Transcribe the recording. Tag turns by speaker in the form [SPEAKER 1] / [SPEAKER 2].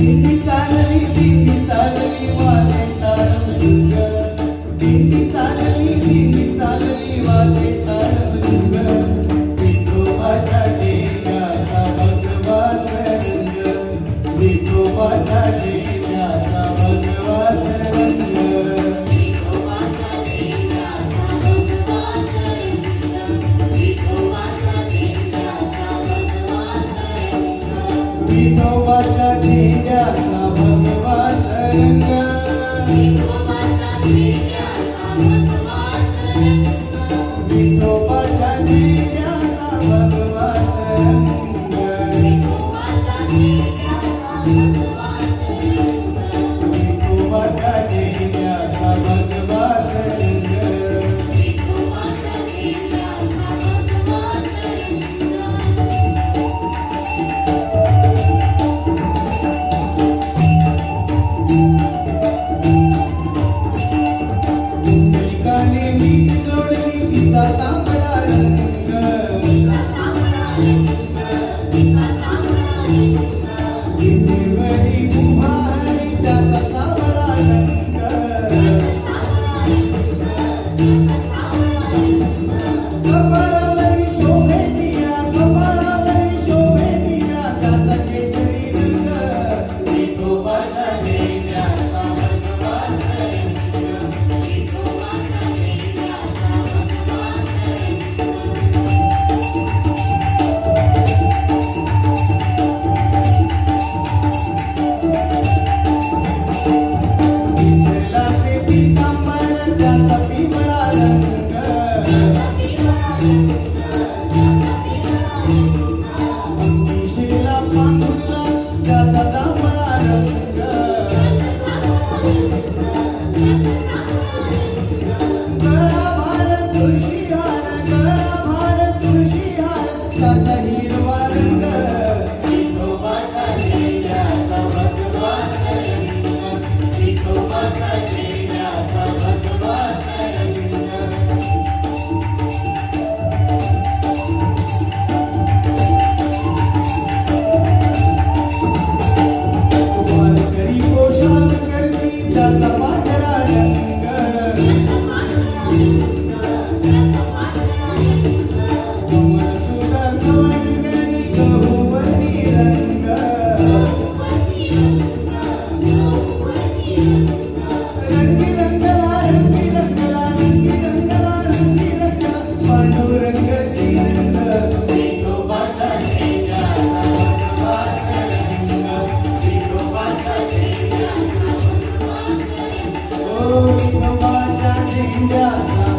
[SPEAKER 1] Thank you. विठोबाच्या देण्याचा भगवाच रंग विठोबाच्या India.